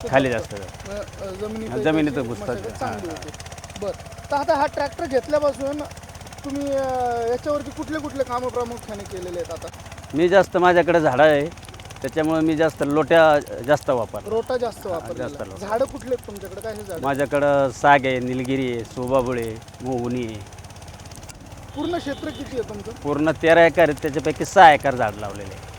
खाली जास्त जमिनीत घुसतात. चांगली होते. बरं. तर आता हा ट्रॅक्टर घेतल्यापासून तुम्ही अ, याच्यावरती कुठले कुठले कामं प्रामुख्याने केलेले आहेत आता? मी जास्त माझ्याकडे झाडं आहे. त्याच्यामुळे मी जास्त लोट्या जास्त वापर रोटा जास्त जास्त वापरलेला रोटा. झाडं कुठले आहेत तुमच्याकडे? काय झाड? माझ्याकडं साग आहे निलगिरी आहे सोबाबुळे मोहनी आहे. पूर्ण क्षेत्र किती आहे तुमचं? पूर्ण तेरा एकर त्याच्यापैकी सहा एकर झाड लावलेले आहे.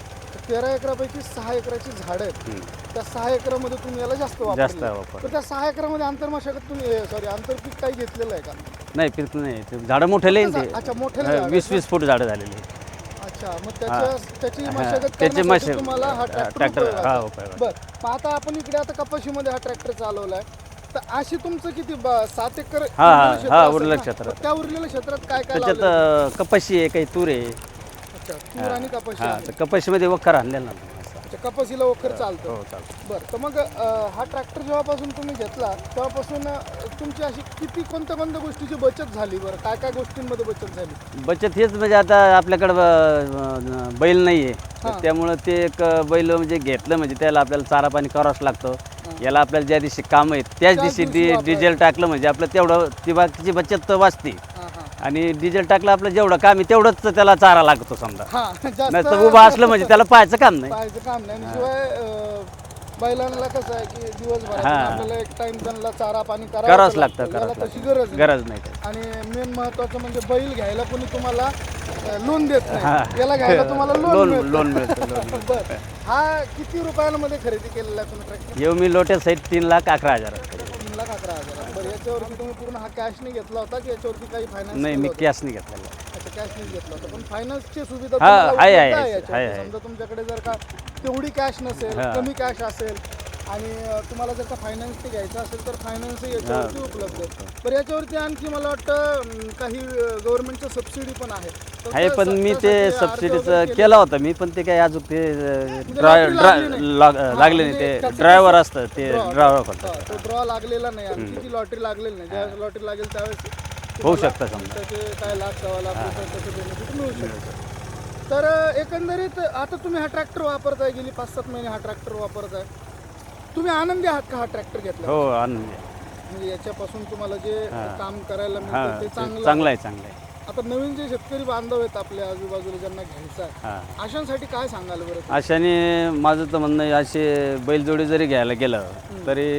तेरा एकरापैकी सहा एकराची झाडं आहेत. त्या सहा एकरामध्ये तुम्ही याला जास्त जास्त वापर वापर तर त्या सहा एकरामध्ये आंतरमशागत तुम्ही सॉरी आंतरपीक काही घेतलेलं आहे का नाही पिक नाही ते झाडं मोठे अच्छा, मोठे झाडं वीस वीस फूट झाडं झालेली आहे. अच्छा मग त्याच्या त्याची हा, मशागत त्याची करण्यासाठी मशागत- तुम्हाला हा हा, ट्रॅक्टर हा. उपयोगाचा. बरं मग आता आपण इकडे आता कपाशीमध्ये हा ट्रॅक्टर चालवलाय तर अशी तुमचं किती ब- सात एकर हा, हा, उरलेलं क्षेत्र हा, असेल उरलेलं ना? क्षेत्रात. तर त्या उरलेल्या क्षेत्रात काय काय त्याच्यात लावलंय? अं, कपाशी आहे काही तूर आहे अच्छा तूर आणि कपाशी हा. तर कपाशीमध्ये वखर आणलेला ना असं. अच्छा कपाशीला वखर चालतं. हो चालतं. बरं तर मग अं, हा ट्रॅक्टर जेव्हापासून तुम्ही घेतला तेव्हापासून अं, तुमची अशी किती कोणत्या कोणत्या गोष्टीची बचत झाली बरं? काय काय गोष्टींमध्ये बचत झाली? बचत हेच म्हणजे आता आपल्याकडं बैल नाही आहे. त्यामुळं ते एक बैल म्हणजे घेतलं म्हणजे त्याला आपल्याला चारा पाणी करावंच लागतं. याला आपल्याला ज्या दिवशी काम आहेत त्याच दिवशी डि. डिझेल टाकलं म्हणजे आपलं तेवढं ती बाकीची बचत तर वाचते. आणि डिझेल टाकलं आपलं जेवढं काम आहे तेवढंच त्याला चारा लागतो समजा हां नाही तर उभा असलं म्हणजे त्याला पाहायचं काम नाही पाहायचं काम नाही आणि शिवाय अं, बैलांना कसं आहे की दिवसभरात हा. आपल्याला एक टाइम त्यांना चारा पाणी करावंच लागतं याला करावंच तशी लागतं. गरज नाही. गरज नाही. आणि मेन महत्वाचं म्हणजे बैल घ्यायला कोणी तुम्हाला लोन देत हा. नाही याला घ्यायला तुम्हाला लोन लोन मिळतं. लोन मिळतं लोन मिळतं. बरं हा किती रुपयामध्ये खरेदी केलेला आहे तुम्ही ट्रॅक्टर येऊ मी लोटे सहित तीन लाख अकरा हजार तीन लाख अकरा हजार बरं याच्यावरती तुम्ही पूर्ण हा कॅशने घेतला होता की याच्यावरती काही फायनान्स नाही मी कॅशने घेतलेला अच्छा कॅशने घेतला होता पण फायनान्सची सुविधा हा, तुम्हाला आहे, उपलब्ध आहे, आहे आहे, याच्यावरती. आहे, आहे. समजा तुमच्याकडे जर का तेवढी कॅश नसेल हा. कमी कॅश असेल आणि तुम्हाला जर का फायनान्स ते घ्यायचं असेल तर फायनान्सही याच्यावरती उपलब्ध आहे. तर याच्यावरती आणखी मला वाटतं काही गव्हर्नमेंटच्या सबसिडी पण आहे. आहे पण मी ते सबसिडीचं केलं होतं. मी पण ते काय अजून ते लॉटरी लागली नाही. म्हणजे ते त्याचं ड्रायव्हर असतं ते Draw. ड्रायव्हर करतात तो ड्रॉ लागलेला नाही. आणखी ती लॉटरी लागलेली नाही. ज्या लॉटरी लागेल त्यावेळेस होऊ शकतं समजा. काय लाख सव्वा लाख रुपये त्याचं बेनिफिट मिळू शकतं. तर एकंदरीत आता तुम्ही हा ट्रॅक्टर वापरताय. गेली पाच सात महिने हा ट्रॅक्टर वापरताय. तुम्ही आनंदी आहात का हा ट्रॅक्टर घेतला? हो आनंद. आहे. म्हणजे याच्यापासून तुम्हाला जे काम करायला हा मिळतं ते ते चांगलं चांगलं आहे चांगलं आहे. आता नवीन जे शेतकरी बांधव आहेत आपल्या आजूबाजूला ज्यांना घ्यायचं आहे हां. अशांसाठी काय सांगाल बरं अशाने माझं तर म्हणणं आहे असे बैलजोडी जरी घ्यायला गेलं तरी